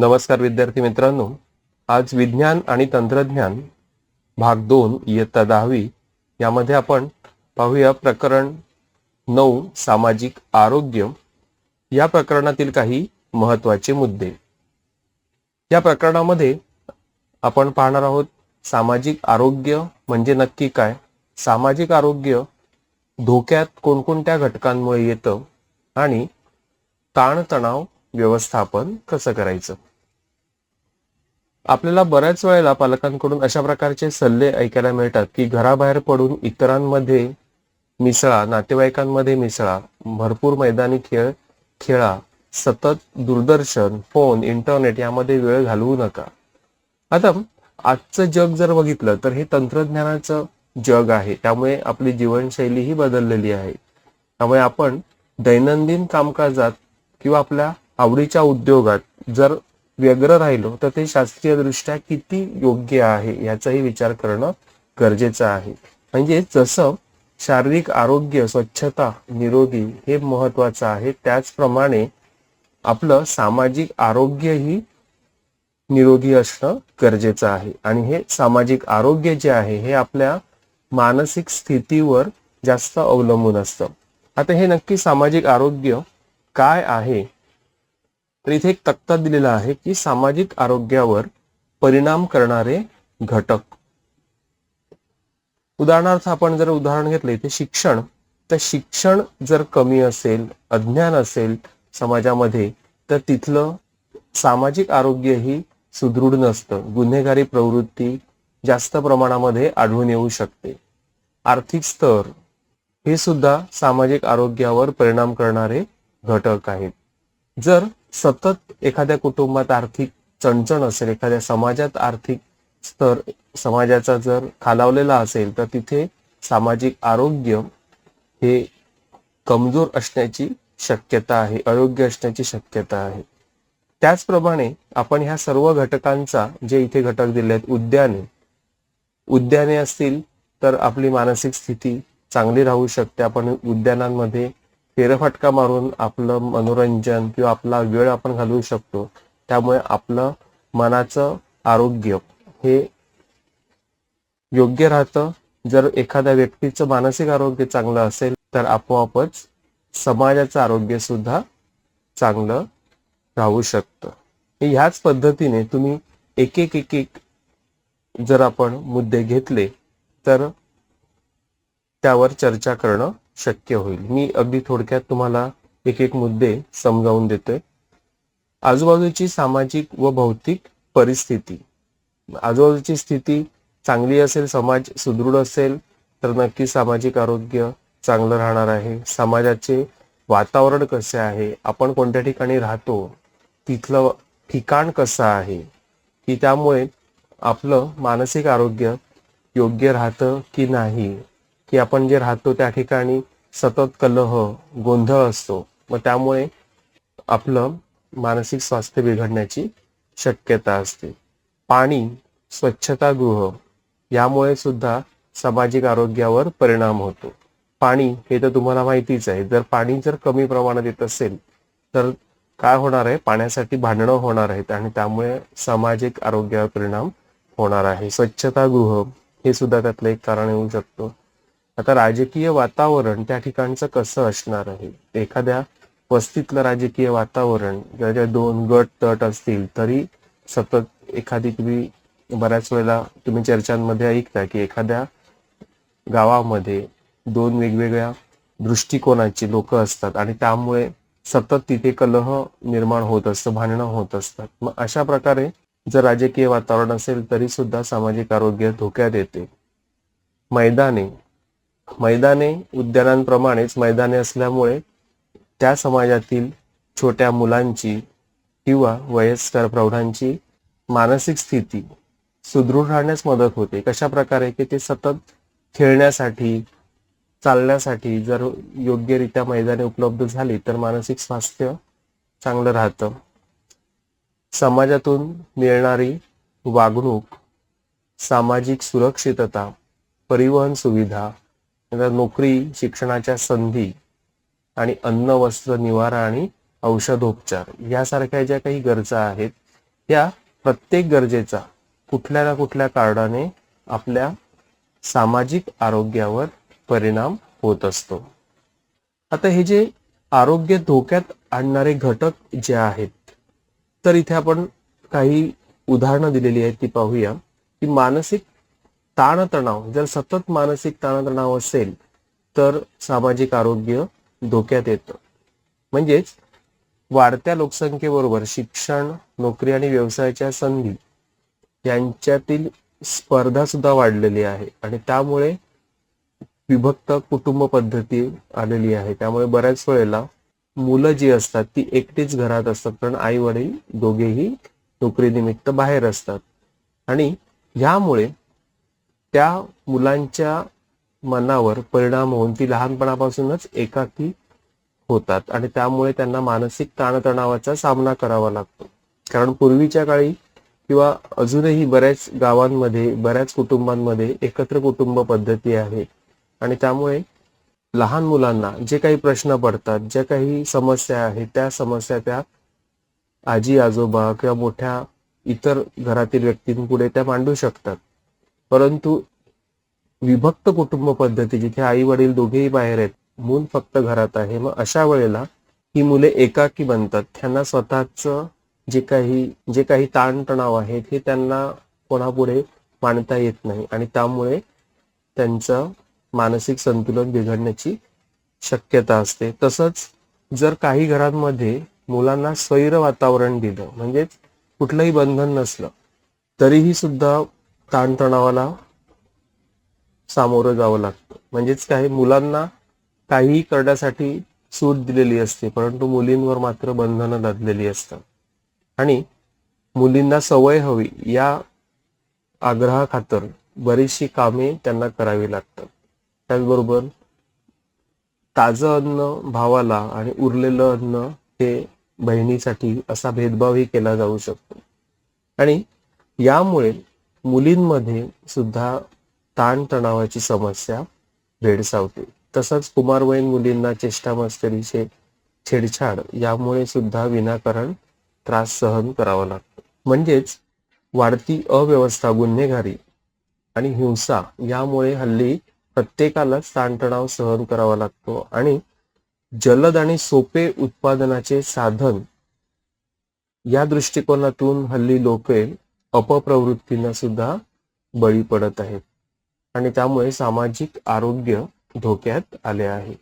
नमस्कार विद्यार्थी मित्रांनो. आज विज्ञान आणि तंत्रज्ञान भाग दोन इयत्ता दहावी यामध्ये आपण पाहूया प्रकरण नऊ सामाजिक आरोग्य. या प्रकरणातील काही महत्त्वाचे मुद्दे. या प्रकरणामध्ये आपण पाहणार आहोत सामाजिक आरोग्य म्हणजे नक्की काय? सामाजिक आरोग्य धोक्यात कोणकोणत्या घटकांमुळे येतं आणि ताणतणाव व्यवस्थापन कसं करायचं? आपल्याला बऱ्याच वेळेला पालकांकडून अशा प्रकारचे सल्ले ऐकायला मिळतात की घराबाहेर पडून इतरांमध्ये मिसळा नातेवाईकांमध्ये मिसळा भरपूर मैदानी खेळ खेळा सतत दूरदर्शन फोन इंटरनेट यामध्ये वेळ घालवू नका. आता आजचं जग जर बघितलं तर हे तंत्रज्ञानाचं जग आहे. त्यामुळे आपली जीवनशैली ही बदललेली आहे. त्यामुळे आपण दैनंदिन कामकाजात किंवा आपल्या आवडीच्या उद्योगात जर व्यग्र राहिलो तर ते शास्त्रीय दृष्ट्या किती योग्य आहे याचाही विचार करणं गरजेचं आहे. म्हणजे जसं शारीरिक आरोग्य स्वच्छता निरोगी हे महत्वाचं आहे त्याचप्रमाणे आपलं सामाजिक आरोग्यही निरोगी असणं गरजेचं आहे. आणि हे सामाजिक आरोग्य जे आहे हे आपल्या मानसिक स्थितीवर जास्त अवलंबून असतं. आता हे नक्की सामाजिक आरोग्य काय आहे? तर इथे एक तक्ता दिलेला आहे की सामाजिक आरोग्यावर परिणाम करणारे घटक. उदाहरणार्थ आपण जर उदाहरण घेतलं इथे शिक्षण तर शिक्षण जर कमी असेल अज्ञान असेल समाजामध्ये तर तिथलं सामाजिक आरोग्यही सुदृढ नसतं. गुन्हेगारी प्रवृत्ती जास्त प्रमाणामध्ये आढळून येऊ शकते. आर्थिक स्तर हे सुद्धा सामाजिक आरोग्यावर परिणाम करणारे घटक आहेत. जर सतत एखाद्या कुटुंबात आर्थिक चणचण असेल एखाद्या समाजात आर्थिक स्तर समाजाचा जर खालावलेला असेल तर तिथे सामाजिक आरोग्य हे कमजोर असण्याची शक्यता आहे अयोग्य असण्याची शक्यता आहे. त्याचप्रमाणे आपण ह्या सर्व घटकांचा जे इथे घटक दिले आहेत उद्याने उद्याने असतील तर आपली मानसिक स्थिती चांगली राहू शकते. आपण उद्यानांमध्ये फेरफटका मारून आपलं मनोरंजन किंवा आपला वेळ आपण घालवू शकतो त्यामुळे आपलं मनाचं आरोग्य हे योग्य राहतं. जर एखाद्या व्यक्तीचं मानसिक आरोग्य चांगलं असेल तर आपोआपच समाजाचं आरोग्य सुद्धा चांगलं राहू शकतं. ह्याच पद्धतीने तुम्ही एक एक एक एक जर आपण मुद्दे घेतले तर त्यावर चर्चा करणं शक्य होईल. मी अगदी थोडक्यात तुम्हाला एक एक मुद्दे समजावून देतोय. आजूबाजूची सामाजिक व भौतिक परिस्थिती. आजूबाजूची स्थिती चांगली असेल समाज सुदृढ असेल तर नक्की सामाजिक आरोग्य चांगलं राहणार आहे. समाजाचे वातावरण कसे आहे? आपण कोणत्या ठिकाणी राहतो? तिथलं ठिकाण कसं आहे? की त्यामुळे आपलं मानसिक आरोग्य योग्य राहतं की नाही? की आपण जे राहतो त्या ठिकाणी सतत कलह गोंधळ असतो. मग त्यामुळे आपलं मानसिक स्वास्थ्य बिघडण्याची शक्यता असते. पाणी स्वच्छतागृह यामुळे सुद्धा सामाजिक आरोग्यावर परिणाम होतो. पाणी हे तर तुम्हाला माहितीच आहे. जर पाणी जर कमी प्रमाणात येत असेल तर काय होणार आहे? पाण्यासाठी भांडणं होणार आहेत आणि त्यामुळे सामाजिक आरोग्यावर परिणाम होणार आहे. स्वच्छतागृह हे सुद्धा त्यातलं एक कारण येऊ शकतो. आता राजकीय वातावरण त्या ठिकाणचं कसं असणार आहे? एखाद्या वस्तीतलं राजकीय वातावरण ज्या दोन गट तट असतील तरी सतत एखादी तुम्ही बऱ्याच वेळेला तुम्ही चर्चांमध्ये ऐकता की एखाद्या गावामध्ये दोन वेगवेगळ्या दृष्टिकोनाची लोक असतात आणि त्यामुळे सतत तिथे कलह निर्माण होत असतं भांडणं होत असतात. मग अशा प्रकारे जर राजकीय वातावरण असेल तरी सुद्धा सामाजिक आरोग्य धोक्यात येते. मैदाने मैदाने उद्यानांप्रमाणेच मैदाने असल्यामुळे त्या समाजातील छोट्या मुलांची किंवा वयस्कर प्रौढांची मानसिक स्थिती सुदृढ राहण्यास मदत होते. कशा प्रकारे की ते सतत खेळण्यासाठी चालण्यासाठी जर योग्यरित्या मैदाने उपलब्ध झाली तर मानसिक स्वास्थ्य चांगलं राहतं. समाजातून मिळणारी वागणूक सामाजिक सुरक्षितता परिवहन सुविधा नोकरी शिक्षणाच्या संधी आणि अन्न वस्त्र निवारा आणि औषधोपचार यासारख्या ज्या काही गरजा आहेत या प्रत्येक गरजेचा कुठल्या ना कुठल्या कारणाने आपल्या सामाजिक आरोग्यावर परिणाम होत असतो. आता हे जे आरोग्य धोक्यात आणणारे घटक जे आहेत तर इथे आपण काही उदाहरणं दिलेली आहेत ती पाहूया. की मानसिक ताणतणाव जर सतत मानसिक ताणतणाव असेल तर सामाजिक आरोग्य धोक्यात येतं. म्हणजेच वाढत्या लोकसंख्येबरोबर शिक्षण नोकरी आणि व्यवसायाच्या संधी यांच्यातील स्पर्धा सुद्धा वाढलेली आहे. आणि त्यामुळे विभक्त कुटुंब पद्धती आलेली आहे. त्यामुळे बऱ्याच वेळेला मुलं जी असतात ती एकटीच घरात असतात कारण आई वडील दोघेही नोकरीनिमित्त बाहेर असतात. आणि ह्यामुळे त्या मुलांच्या मनावर परिणाम होऊन ती लहानपणापासूनच एकाकी होतात आणि त्यामुळे त्यांना मानसिक ताणतणावाचा सामना करावा लागतो. कारण पूर्वीच्या काळी किंवा अजूनही बऱ्याच गावांमध्ये बऱ्याच कुटुंबांमध्ये एकत्र कुटुंब पद्धती आहे. आणि त्यामुळे लहान मुलांना जे काही प्रश्न पडतात ज्या काही समस्या आहेत त्या समस्या त्या आजी आजोबा किंवा मोठ्या इतर घरातील व्यक्तींपुढे त्या मांडू शकतात. परंतु विभक्त कुटुंब पद्धती जिथे आई वडील दोघेही बाहेर आहेत मूल फक्त घरात आहे मग अशा वेळेला ही मुले एकाकी बनतात. त्यांना स्वतःच जे काही जे काही ताणतणाव आहेत हे त्यांना कोणापुढे मांडता येत नाही आणि त्यामुळे त्यांचं मानसिक संतुलन बिघडण्याची शक्यता असते. तसंच जर काही घरांमध्ये मुलांना स्वैर वातावरण दिलं म्हणजेच कुठलंही बंधन नसलं तरीही सुद्धा ताणतणावाला सामोरं जावं लागतं. म्हणजेच काही मुलांना काहीही करण्यासाठी सूट दिलेली असते परंतु मुलींवर मात्र बंधनं लादलेली असतात. आणि मुलींना सवय हवी या आग्रहाखातर बरीचशी कामे त्यांना करावी लागतात. त्याचबरोबर ताजं अन्न भावाला आणि उरलेलं अन्न हे बहिणीसाठी असा भेदभावही केला जाऊ शकतो. आणि यामुळे मुलींमध्ये सुद्धा ताणतणावाची समस्या भेडसावते. तसंच कुमारवयीन मुलींना चेष्टा मस्करीचे छेडछाड यामुळे सुद्धा विनाकारण त्रास सहन करावा लागतो. म्हणजेच वाढती अव्यवस्था गुन्हेगारी आणि हिंसा यामुळे हल्ली प्रत्येकालाच ताणतणाव सहन करावा लागतो आणि जलद आणि सोपे उत्पादनाचे साधन या दृष्टिकोनातून हल्ली लोक अपप्रवृत्तींना सुद्धा बळी पडत आहेत. आणि त्यामुळे सामाजिक आरोग्य धोक्यात आले आहे.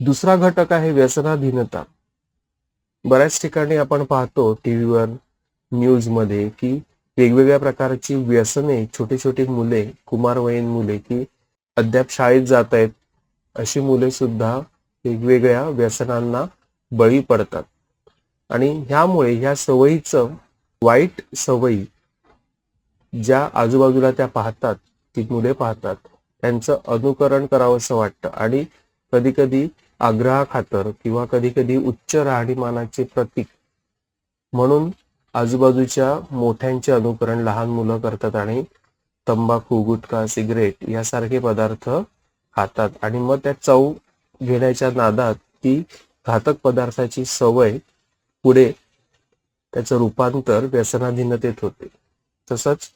दुसरा घटक आहे व्यसनाधीनता. बऱ्याच ठिकाणी आपण पाहतो टीव्हीवर न्यूजमध्ये की वेगवेगळ्या प्रकारची व्यसने छोटी छोटी मुले कुमारवयीन मुले की अद्याप शाळेत जात आहेत अशी मुले सुद्धा वेगवेगळ्या व्यसनांना बळी पडतात. आणि ह्यामुळे ह्या सवयीचं वाईट सवयी ज्या आजूबाजूला त्या पाहतात ती मुले पाहतात त्यांचं अनुकरण करावं असं वाटतं. आणि कधी कधी आग्रहाखातर किंवा कधी कधी उच्च राहणीमानाचे प्रतीक म्हणून आजूबाजूच्या मोठ्यांचे अनुकरण लहान मुलं करतात आणि तंबाखू गुटखा सिगरेट यासारखे पदार्थ खातात. आणि मग त्या चव घेण्याच्या नादात ती घातक पदार्थाची सवय पुढे त्याचं रूपांतर व्यसनाधीनतेत होते. तसंच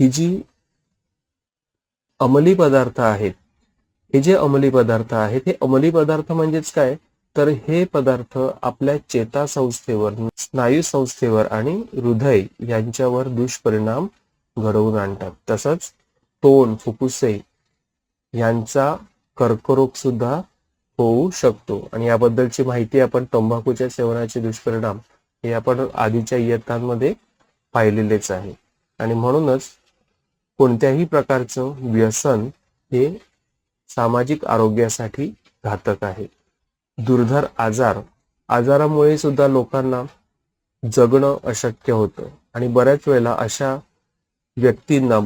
ही जी अंमली पदार्थ आहेत हे जे अंमली पदार्थ आहेत हे अंमली पदार्थ म्हणजेच काय? तर हे पदार्थ आपल्या चेता संस्थेवर स्नायू संस्थेवर आणि हृदय यांच्यावर दुष्परिणाम घडवून आणतात. तसंच तोंड फुफ्फुसे यांचा कर्करोग सुद्धा होऊ शकतो. आणि याबद्दलची माहिती आपण तंबाखूच्या सेवनाचे दुष्परिणाम हे आपण आधीच्या इयत्तांमध्ये पाहिलेलेच आहे. आणि म्हणूनच कोणत्याही प्रकारचं व्यसन हे सामाजिक आरोग्यासाठी घातक आहे. दुर्धर आजार आजारामुळे सुद्धा लोकांना जगणं अशक्य होतं. आणि बऱ्याच वेळेला अशा व्यक्तींना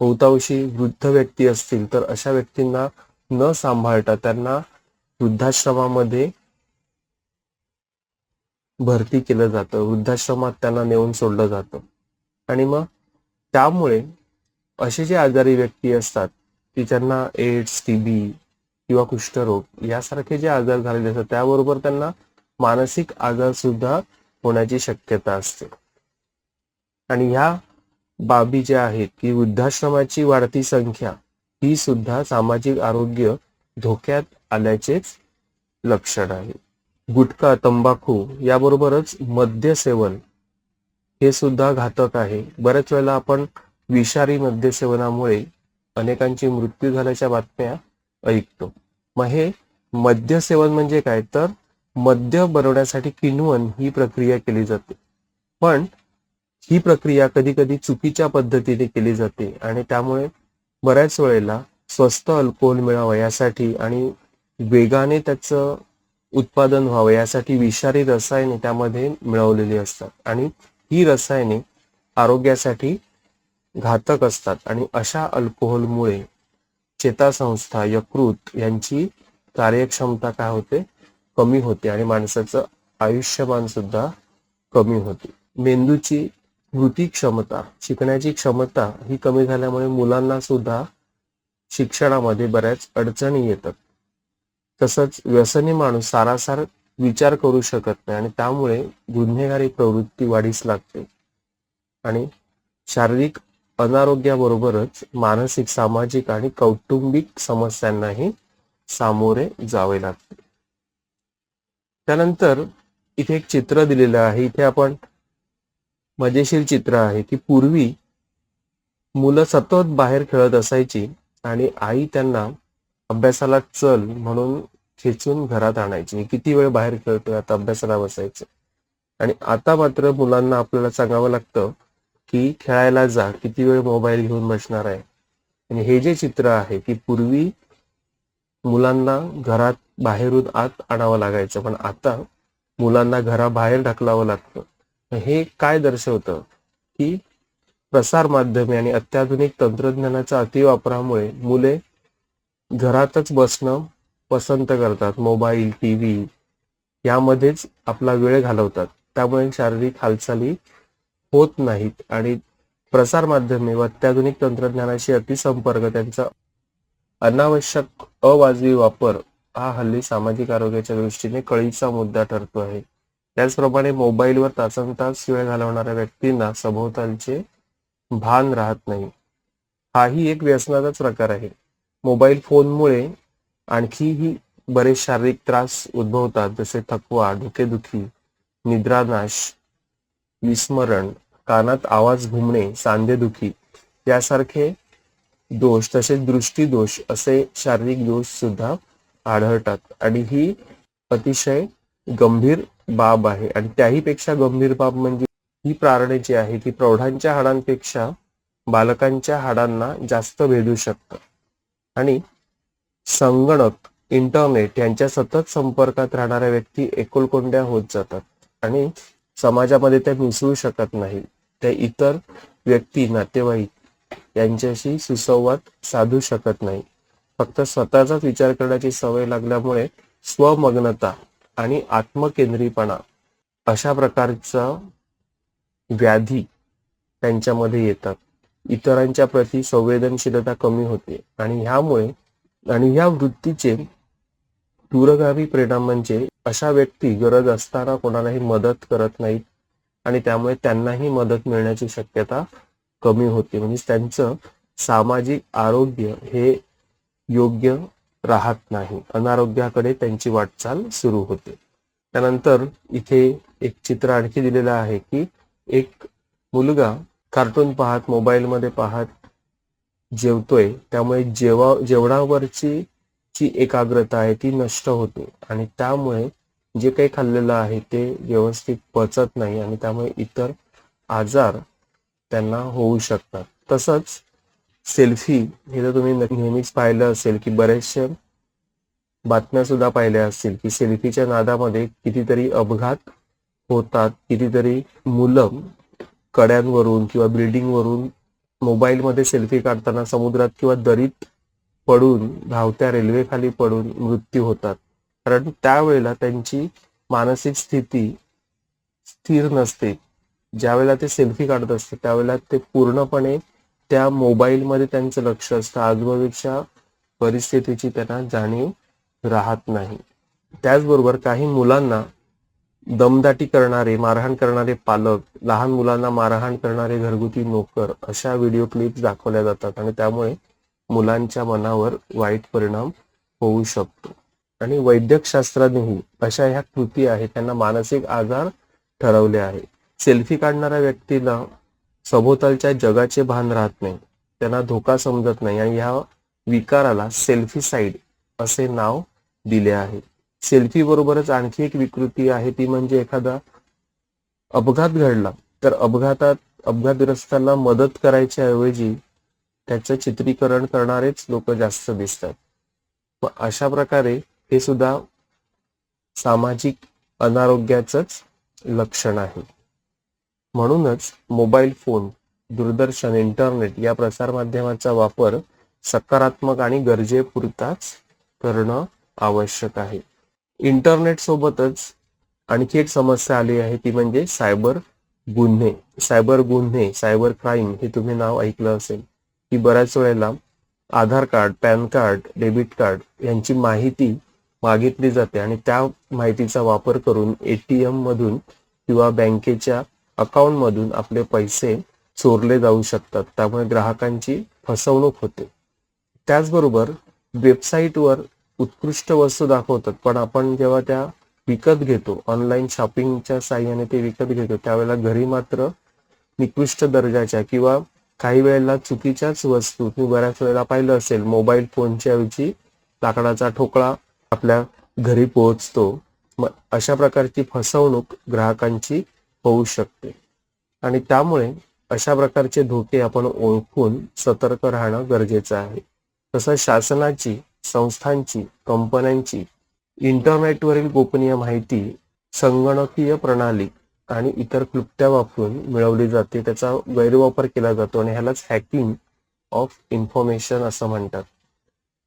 बहुतांशी वृद्ध व्यक्ती असतील तर अशा व्यक्तींना न सांभाळता त्यांना वृद्धाश्रमामध्ये भरती केलं जातं. वृद्धाश्रमात त्यांना नेऊन सोडलं जातं. आणि मग त्यामुळे असे जे आजारी व्यक्ती असतात की ज्यांना एड्स टीबी किंवा कुष्ठरोग यासारखे जे आजार झालेले असतात त्याबरोबर त्यांना मानसिक आजार सुद्धा होण्याची शक्यता असते. आणि ह्या बाबी ज्या आहेत की वृद्धाश्रमाची वाढती संख्या ही सुद्धा सामाजिक आरोग्य धोक्यात आल्याचेच लक्षण आहे. गुटखा तंबाखू याबरोबरच मद्य सेवन हे सुद्धा घातक आहे. बऱ्याच वेळेला आपण विषारी मद्य सेवनामुळे अनेकांची मृत्यू झाल्याच्या बातम्या ऐकतो. मग हे मद्य सेवन म्हणजे काय? तर मद्य बनवण्यासाठी किणवन ही प्रक्रिया केली जाते. पण ही प्रक्रिया कधी कधी चुकीच्या पद्धतीने केली जाते आणि त्यामुळे बऱ्याच वेळेला स्वस्त अल्कोहोल मिळावं यासाठी आणि वेगाने त्याचं उत्पादन व्हावं यासाठी विषारी रसायने त्यामध्ये मिळवलेली असतात. आणि ही रसायने आरोग्यासाठी घातक असतात. आणि अशा अल्कोहोलमुळे चेतासंस्था यकृत यांची कार्यक्षमता काय होते? कमी होते. आणि माणसाचं आयुष्यमान सुद्धा कमी होते. मेंदूची कृती क्षमता शिकण्याची क्षमता ही कमी झाल्यामुळे मुलांना सुद्धा शिक्षणामध्ये बऱ्याच अडचणी येतात. तसंच व्यसनी माणूस सारासार विचार करू शकत नाही आणि त्यामुळे गुन्हेगारी प्रवृत्ती वाढीस लागते. आणि शारीरिक अनारोग्याबरोबरच मानसिक सामाजिक आणि कौटुंबिक समस्यांनाही सामोरे जावे लागते. त्यानंतर इथे एक चित्र दिलेलं आहे. इथे आपण मजेशीर चित्र आहे की पूर्वी मुलं सतत बाहेर खेळत असायची आणि आई त्यांना अभ्यासाला चल म्हणून खेचून घरात आणायची. किती वेळ बाहेर खेळतोय आता अभ्यासाला बसायचं? आणि आता मात्र मुलांना आपल्याला सांगावं लागतं की खेळायला जा. किती वेळ मोबाईल घेऊन बसणार आहे? आणि हे जे चित्र आहे की पूर्वी मुलांना घरात बाहेरून आत आणावं लागायचं पण आता मुलांना घराबाहेर ढकलावं लागतं. हे काय दर्शवतं? की प्रसार माध्यमे आणि अत्याधुनिक तंत्रज्ञानाच्या अतिवापरामुळे मुले घरातच बसणं पसंत करतात मोबाईल टी व्ही यामध्येच आपला वेळ घालवतात. त्यामुळे शारीरिक हालचाली होत नाहीत आणि प्रसार माध्यमे व अत्याधुनिक तंत्रज्ञानाशी अतिसंपर्क त्यांचा अनावश्यक अवाजवी वापर हा हल्ली सामाजिक आरोग्याच्या दृष्टीने कळीचा मुद्दा ठरतो आहे. त्याचप्रमाणे मोबाईलवर तासन तास वेळ घालवणाऱ्या व्यक्तींना सभोवतालचे भान राहत नाही. हाही एक व्यसनाचाच प्रकार आहे. मोबाईल फोनमुळे आणखीही बरेच शारीरिक त्रास उद्भवतात जसे थकवा डोकेदुखी निद्रानाश विस्मरण कानात आवाज घुमणे सांधेदुखी यासारखे दोष तसेच दृष्टीदोष असे शारीरिक दोष सुद्धा आढळतात. आणि ही अतिशय गंभीर बाब आहे. आणि त्याही पेक्षा गंभीर बाब म्हणजे ही प्रारणे जी आहे ती प्रौढांच्या हाडांपेक्षा बालकांच्या हाडांना जास्त भेदू शकतं आणि संगणक इंटरनेट यांच्या सतत संपर्कात राहणाऱ्या व्यक्ती एकुलकोंड्या होत जातात. आणि समाजामध्ये त्या मिसळू शकत नाही. त्या इतर व्यक्ती नातेवाईक यांच्याशी सुसंवाद साधू शकत नाही. फक्त स्वतःचाच विचार करण्याची सवय लागल्यामुळे स्वमग्नता आणि आत्मकेंद्रीपणा अशा प्रकारचा व्याधी त्यांच्यामध्ये येतात. इतरांच्या प्रती संवेदनशीलता कमी होते आणि ह्यामुळे आणि या वृत्तीचे दूरगामी परिणाम म्हणजे अशा व्यक्ती गरज असताना कोणालाही मदत करत नाहीत आणि त्यामुळे त्यांनाही मदत मिळण्याची शक्यता कमी होते. म्हणजे त्यांचं सामाजिक आरोग्य हे योग्य राहत नाही. अनारोग्याकडे त्यांची वाटचाल सुरू होते. त्यानंतर इथे एक चित्र आणखी दिलेलं आहे की एक मुलगा कार्टून पाहत मोबाईलमध्ये पाहत जेवतोय त्यामुळे जेवा जेवणावरची जी एकाग्रता आहे ती नष्ट होते. आणि त्यामुळे जे काही खाल्लेलं आहे ते व्यवस्थित पचत नाही आणि त्यामुळे इतर आजार त्यांना होऊ शकतात. तसंच सेल्फी हे तर तुम्ही नेहमीच पाहिलं असेल की बरेचसे बातम्या सुद्धा पाहिल्या असतील की सेल्फीच्या नादामध्ये कितीतरी अपघात होतात कितीतरी मुलं कड्यांवरून किंवा बिल्डिंगवरून मोबाईलमध्ये सेल्फी काढताना समुद्रात किंवा दरीत पडून धावत्या रेल्वे खाली पडून मृत्यू होतात. कारण त्यावेळेला त्यांची मानसिक स्थिती स्थिर नसते. ज्यावेळेला ते सेल्फी काढत असते त्यावेळेला ते पूर्णपणे त्या मोबाईलमध्ये त्यांचं लक्ष असतं. आजूबाजूच्या परिस्थितीची त्यांना जाणीव राहत नाही. त्याचबरोबर काही मुलांना दमदाटी करणारे मारहाण करणारे पालक लहान मुलांना मारहाण करणारे घरगुती नोकर अशा व्हिडिओ क्लिप्स दाखवल्या जातात आणि त्यामुळे मुलांच्या मनावर वाईट परिणाम होऊ शकतो. आणि वैद्यकशास्त्रानेही अशा ह्या कृती आहेत त्यांना मानसिक आजार ठरवले आहे सेल्फी काढणाऱ्या व्यक्तीला सभोवतालच्या जगाचे भान राहत नाही त्यांना धोका समजत नाही आणि ह्या विकाराला सेल्फी साईड असे नाव दिले आहे. सेल्फी बरोबरच आणखी एक विकृती आहे ती म्हणजे एखादा अपघात घडला. तर अपघातात अपघातग्रस्तांना मदत करायच्या ऐवजी त्याचं चित्रीकरण करणारेच लोक जास्त दिसतात. मग अशा प्रकारे हे सुद्धा सामाजिक अनारोग्याचंच लक्षण आहे. म्हणूनच मोबाईल फोन दूरदर्शन इंटरनेट या प्रसारमाध्यमाचा वापर सकारात्मक आणि गरजेपुरताच करणं आवश्यक आहे. इंटरनेट सोबतच आणखी एक समस्या आली आहे ती म्हणजे सायबर गुन्हे. सायबर गुन्हे सायबर क्राईम हे तुम्ही नाव ऐकलं असेल की बऱ्याच वेळेला Aadhaar card pan card debit card यांची माहिती मागितली जाते आणि त्या माहितीचा वापर करून एटीएम मधून किंवा बँकेच्या अकाउंट मधून आपले पैसे चोरले जाऊ शकतात. त्यामुळे ग्राहकांची फसवणूक होते. त्याचबरोबर वेबसाईटवर उत्कृष्ट वस्तू दाखवतात. पण आपण जेव्हा त्या विकत घेतो ऑनलाईन शॉपिंगच्या साह्याने ते विकत घेतो त्यावेळेला घरी मात्र निकृष्ट दर्जाच्या किंवा काही वेळेला चुकीच्याच वस्तू तुम्ही बऱ्याच वेळेला पाहिलं असेल मोबाईल फोनच्या ऐवजी लाकडाचा ठोकळा आपल्या घरी पोहोचतो. मग अशा प्रकारची फसवणूक ग्राहकांची होऊ शकते. आणि त्यामुळे अशा प्रकारचे धोके आपण ओळखून सतर्क राहणं गरजेचं आहे. तसंच शासनाची संस्थांची कंपन्यांची इंटरनेटवरील गोपनीय माहिती संगणकीय प्रणाली आणि इतर क्लुप्त्या वापरून मिळवली जाते. त्याचा गैरवापर केला जातो आणि ह्यालाच हॅकिंग ऑफ इन्फॉर्मेशन असं म्हणतात.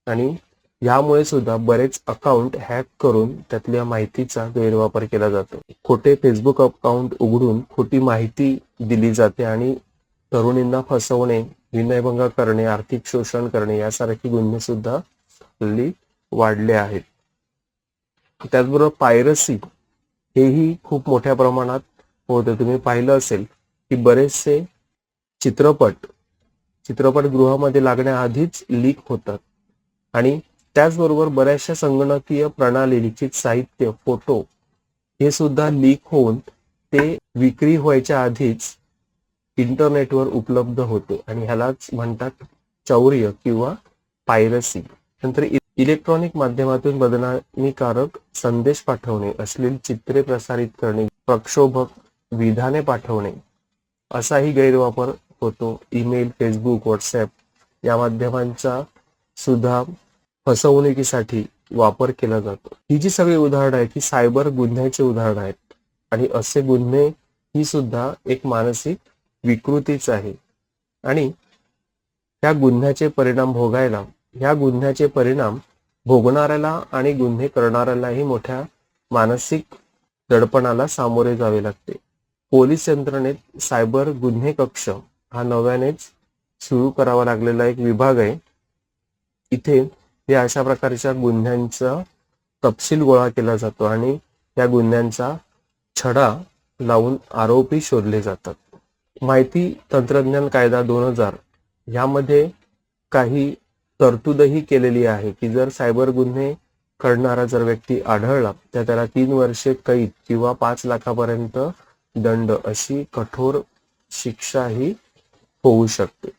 आणि यामुळे सुद्धा बरेच अकाउंट हॅक करून त्यातल्या माहितीचा गैरवापर केला जातो. खोटे फेसबुक अकाउंट उघडून खोटी माहिती दिली जाते आणि तरुणींना फसवणे विनयभंग करणे आर्थिक शोषण करणे यासारखे गुन्हे सुद्धा हल्ली वाढले आहेत. त्याचबरोबर पायरसी हेही खूप मोठ्या प्रमाणात होतं. तुम्ही पाहिलं असेल की बरेचसे चित्रपट चित्रपटगृहामध्ये लागण्याआधीच लीक होतात. आणि त्याचबरोबर बऱ्याचशा संगणकीय प्रणाली लिखित साहित्य फोटो हे सुद्धा लीक होऊन ते विक्री व्हायच्या आधीच इंटरनेटवर उपलब्ध होते. आणि ह्यालाच म्हणतात चौर्य किंवा पायरसी. नंतर इलेक्ट्रॉनिक माध्यमातून बदनामीकारक संदेश पाठवणे अश्लील चित्रे प्रसारित करणे प्रक्षोभक विधाने पाठवणे असाही गैरवापर होतो. ईमेल फेसबुक व्हॉट्सॲप या माध्यमांचा सुद्धा फसवणुकीसाठी वापर केला जातो. ही जी सगळी उदाहरणं आहेत ही सायबर गुन्ह्याची उदाहरणं आहेत आणि असे गुन्हे ही सुद्धा एक मानसिक विकृतीच आहे. आणि त्या गुन्ह्याचे परिणाम भोगायला ह्या गुन्ह्याचे परिणाम भोगणाऱ्याला आणि गुन्हे करणाऱ्यालाही मोठ्या मानसिक दडपणाला सामोरे जावे लागते. पोलीस यंत्रणेत सायबर गुन्हे कक्ष हा नव्यानेच सुरू करावा लागलेला एक विभाग आहे. इथे या अशा प्रकारच्या गुन्ह्यांचा तपशील गोळा केला जातो आणि या गुन्ह्यांचा छडा लावून आरोपी शोधले जातात. माहिती तंत्रज्ञान कायदा दोन हजार यामध्ये काही तरतूदही केलेली आहे की जर सायबर गुन्हे करणारा जर व्यक्ती आढळला तर त्याला तीन वर्षे कैद किंवा पाच लाखापर्यंत दंड अशी कठोर शिक्षाही होऊ शकते.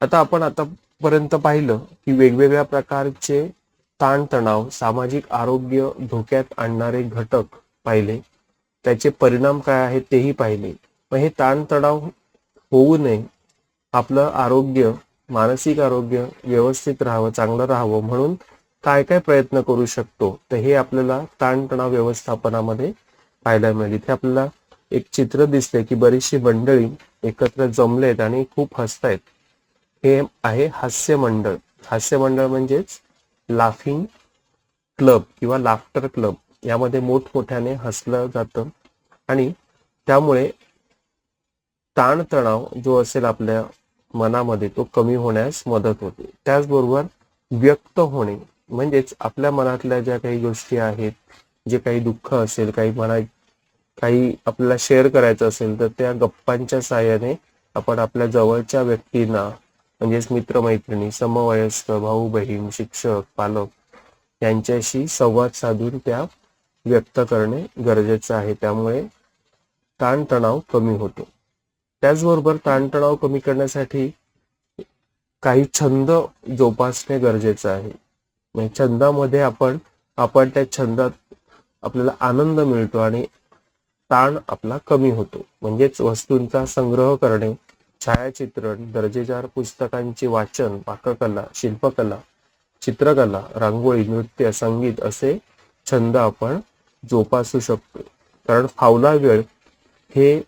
आता आपण आतापर्यंत पाहिलं की वेगवेगळ्या प्रकारचे ताणतणाव सामाजिक आरोग्य धोक्यात आणणारे घटक पाहिले. त्याचे परिणाम काय आहेत तेही पाहिले. मग हे ताणतणाव होऊ नये. आपलं आरोग्य मानसिक आरोग्य व्यवस्थित राहावं चांगलं राहावं म्हणून काय काय प्रयत्न करू शकतो तर हे आपल्याला ताणतणाव व्यवस्थापनामध्ये पाहायला मिळेल. इथे आपल्याला एक चित्र दिसतंय की बरीचशी मंडळी एकत्र जमलेत आणि खूप हसतायत. हे आहे हास्य मंडळ. हास्य मंडळ म्हणजेच लाफिंग क्लब किंवा लाफ्टर क्लब यामध्ये मोठमोठ्याने हसलं जातं आणि त्यामुळे ताणतणाव जो असेल आपल्या मनामध्ये तो कमी होण्यास मदत होते. त्याचबरोबर व्यक्त होणे म्हणजेच आपल्या मनातल्या ज्या काही गोष्टी आहेत जे काही दुःख असेल काही मना काही आपल्याला शेअर करायचं असेल तर त्या गप्पांच्या साहाय्याने आपण आपल्या जवळच्या व्यक्तींना म्हणजेच मित्रमैत्रिणी समवयस्क भाऊ बहीण शिक्षक पालक यांच्याशी संवाद साधून त्या व्यक्त करणे गरजेचं आहे. त्यामुळे ताणतणाव कमी होतो. त्याचबरोबर ताणतणाव कमी करण्यासाठी काही छंद जोपासणे गरजेचं आहे. म्हणजे छंदामध्ये आपण आपण त्या छंदात आपल्याला आनंद मिळतो आणि ताण आपला कमी होतो. म्हणजेच वस्तूंचा संग्रह करणे छायाचित्रण दर्जेदार पुस्तकांचे वाचन पाककला शिल्पकला चित्रकला रांगोळी नृत्य संगीत असे छंद आपण जोपासू शकतो. कारण फावला वेळ हे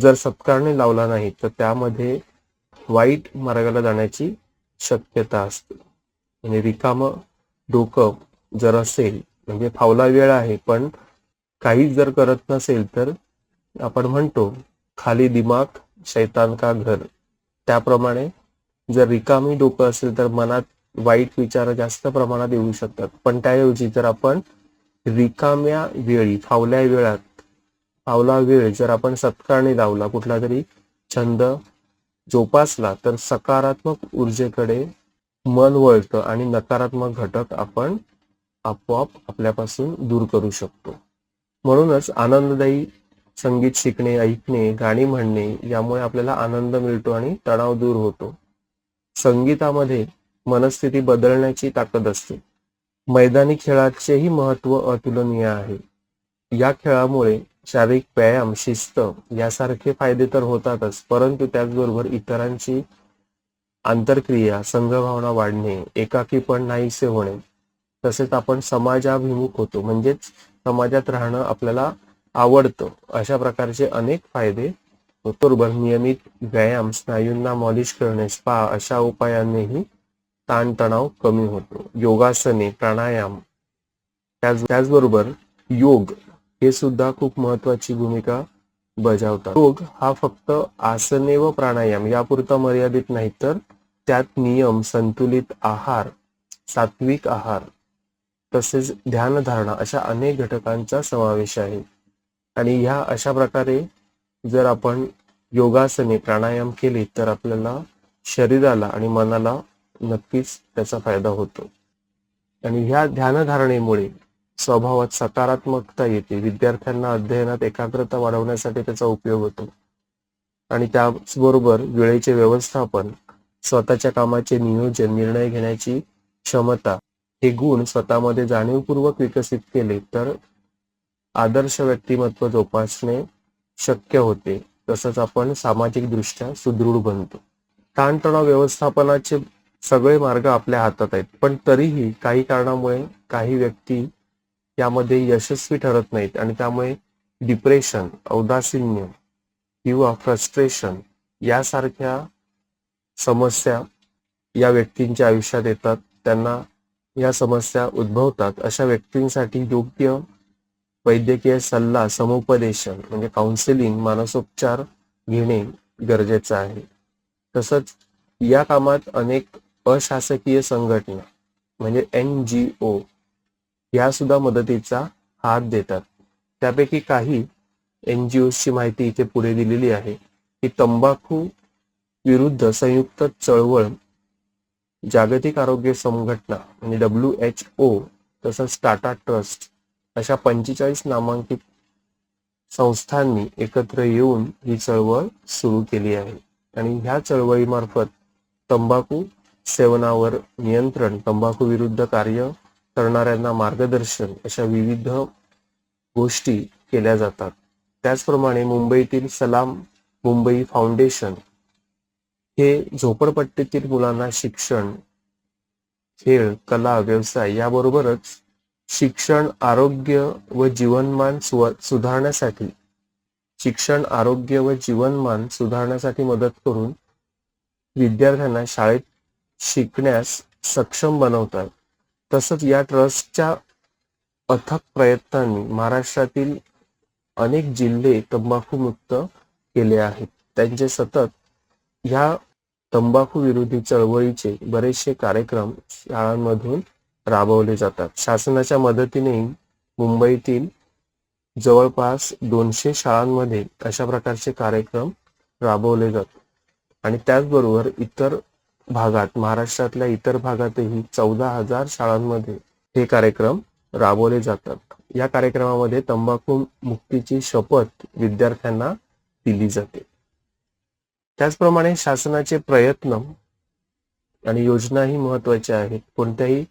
जर सत्कारणे लावला नाही तर त्यामध्ये वाईट मार्गाला जाण्याची शक्यता असते. म्हणजे रिकाम डोकं जर असेल म्हणजे फावला वेळ आहे पण काहीच जर करत नसेल तर आपण म्हणतो खाली दिमाग शैतान का घर. त्याप्रमाणे जर रिकामी डोकं असेल तर मनात वाईट विचार जास्त प्रमाणात येऊ शकतात. पण त्याऐवजी जर आपण रिकाम्या वेळी फावल्या वेळात फावला वेळ जर आपण सत्कारणी लावला कुठला तरी छंद जोपासला तर सकारात्मक ऊर्जेकडे मन वळतं आणि नकारात्मक घटक आपण आपोआप आपल्यापासून दूर करू शकतो. म्हणूनच आनंददायी संगीत शिकणे ऐकणे गाणी म्हणणे यामुळे आपल्याला आनंद मिळतो आणि तणाव दूर होतो. संगीतामध्ये मनस्थिती बदलण्याची ताकद असते. मैदानी खेळाचेही महत्त्व अतुलनीय आहे. या खेळामुळे शारीरिक व्यायाम शिस्त यासारखे फायदे तर होतातच परंतु त्याचबरोबर इतरांची आंतरक्रिया संघभावना वाढणे एकाकीपण नाहीसे होणे तसेच आपण समाजाभिमुख होतो. म्हणजेच समाजात राहणं आपल्याला आवडतं अशा प्रकारचे अनेक फायदे बरोबर नियमित व्यायाम स्नायूंना मॉलिश करणे स्पा अशा उपायांनीही ताणतणाव कमी होतो. योगासने प्राणायाम त्याच त्याचबरोबर योग हे सुद्धा खूप महत्वाची भूमिका बजावतात. योग हा फक्त आसने व प्राणायाम यापुरता मर्यादित नाही तर त्यात नियम संतुलित आहार सात्विक आहार तसेच ध्यानधारणा अशा अनेक घटकांचा समावेश आहे. आणि ह्या अशा प्रकारे जर आपण योगासने प्राणायाम केले तर आपल्याला शरीराला आणि मनाला नक्कीच त्याचा फायदा होतो. आणि ह्या ध्यानधारणेमुळे स्वभावात सकारात्मकता येते. विद्यार्थ्यांना अध्ययनात एकाग्रता वाढवण्यासाठी त्याचा उपयोग होतो. आणि त्याचबरोबर वेळेचे व्यवस्थापन स्वतःच्या कामाचे नियोजन निर्णय घेण्याची क्षमता हे गुण स्वतःमध्ये जाणीवपूर्वक विकसित केले तर आदर्श व्यक्तिमत्व जोपासणे शक्य होते. तसंच आपण सामाजिक दृष्ट्या सुदृढ बनतो. ताणतणाव व्यवस्थापनाचे सगळे मार्ग आपल्या हातात आहेत. पण तरीही काही कारणामुळे काही व्यक्ती यामध्ये यशस्वी ठरत नाहीत आणि त्यामुळे डिप्रेशन औदासीन्य किंवा फ्रस्ट्रेशन यासारख्या समस्या या व्यक्तींच्या आयुष्यात येतात. त्यांना या समस्या उद्भवतात. अशा व्यक्तींसाठी योग्य वैद्यकीय सल्ला समुपदेशन म्हणजे काउन्सिलिंग मानसोपचार घेणे गरजेचं आहे. तसंच या कामात अनेक अशासकीय संघटना म्हणजे एन जी ओ या सुद्धा मदतीचा हात देतात. त्यापैकी काही एन जी ओची माहिती इथे पुढे दिलेली आहे. की तंबाखू विरुद्ध संयुक्त चळवळ जागतिक आरोग्य संघटना म्हणजे डब्ल्यू एच ओ तसंच टाटा ट्रस्ट अशा पंचेचाळीस नामांकित संस्थांनी एकत्र येऊन ही चळवळ सुरू केली आहे. आणि ह्या चळवळीमार्फत तंबाखू सेवनावर नियंत्रण तंबाखू विरुद्ध कार्य करणाऱ्यांना मार्गदर्शन अशा विविध गोष्टी केल्या जातात. त्याचप्रमाणे मुंबईतील सलाम मुंबई फाउंडेशन हे झोपडपट्टीतील मुलांना शिक्षण खेळ कला व्यवसाय याबरोबरच शिक्षण आरोग्य व जीवनमान सुधारण्यासाठी शिक्षण आरोग्य व जीवनमान सुधारण्यासाठी मदत करून विद्यार्थ्यांना शाळेत शिकण्यास सक्षम बनवतात. तसंच या ट्रस्टच्या अथक प्रयत्नांनी महाराष्ट्रातील अनेक जिल्हे तंबाखूमुक्त केले आहेत. त्यांचे सतत ह्या तंबाखू विरोधी चळवळीचे बरेचसे कार्यक्रम शाळांमधून राबवले जातात. शासनाच्या मदतीने मुंबईतील जवळपास दोनशे शाळांमध्ये अशा प्रकारचे कार्यक्रम राबवले जातात. आणि त्याचबरोबर इतर भागात महाराष्ट्रातल्या इतर भागातही चौदा हजार शाळांमध्ये हे कार्यक्रम राबवले जातात. या कार्यक्रमामध्ये तंबाखू मुक्तीची शपथ विद्यार्थ्यांना दिली जाते. त्याचप्रमाणे शासनाचे प्रयत्न आणि योजनाही महत्त्वाच्या आहेत. कोणत्याही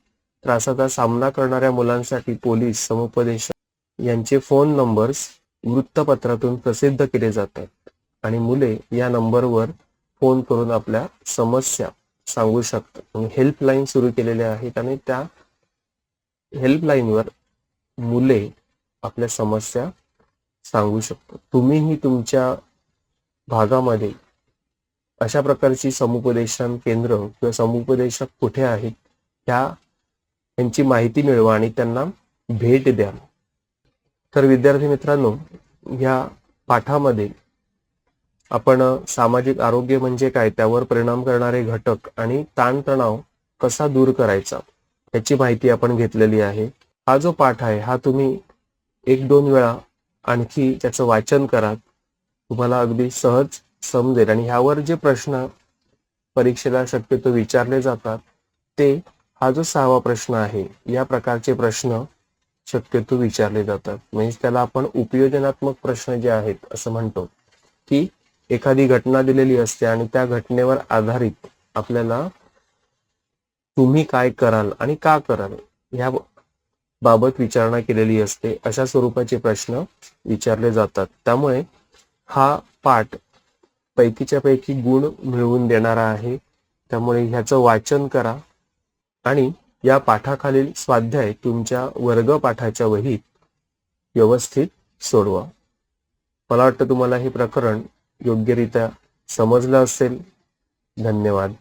त्रासाचा सामना करणाऱ्या मुलांसाठी पोलीस समुपदेशक यांचे फोन नंबर्स वृत्तपत्रातून प्रसिद्ध केले जातात. आणि मुले या नंबरवर फोन करून आपल्या समस्या सांगू शकता. हेल्पलाईन सुरू केलेल्या आहेत आणि त्या हेल्पलाईनवर मुले आपल्या समस्या सांगू शकतो. तुम्हीही तुमच्या भागामध्ये अशा प्रकारची समुपदेशन केंद्र किंवा समुपदेशक कुठे आहेत ह्या यांची माहिती मिळवा आणि त्यांना भेट द्या. तर विद्यार्थी मित्रांनो ह्या पाठामध्ये आपण सामाजिक आरोग्य म्हणजे काय? त्यावर परिणाम करणारे घटक आणि ताणतणाव कसा दूर करायचा? याची माहिती आपण घेतलेली आहे. हा जो पाठ आहे हा तुम्ही एक दोन वेळा आणखी त्याचं वाचन करा तुम्हाला अगदी सहज समजेल आणि ह्यावर जे प्रश्न परीक्षेला शक्यतो विचारले जातात ते हा जो सहावा प्रश्न आहे या प्रकारचे प्रश्न शक्यतो विचारले जातात. म्हणजे त्याला आपण उपयोजनात्मक प्रश्न जे आहेत असं म्हणतो की एखादी घटना दिलेली असते आणि त्या घटनेवर आधारित आपल्याला तुम्ही काय कराल आणि का कराल ह्या बाबत विचारणा केलेली असते. अशा स्वरूपाचे प्रश्न विचारले जातात. त्यामुळे हा पाठ पैकीच्या पैकी गुण मिळवून देणारा आहे. त्यामुळे ह्याचं वाचन करा आणि या पाठाखालील स्वाध्याय तुमच्या वर्गपाठाच्या वहीत व्यवस्थित सोडवा. मला वाटतं तुम्हाला हे प्रकरण योग्यरित्या समजलं असेल. धन्यवाद.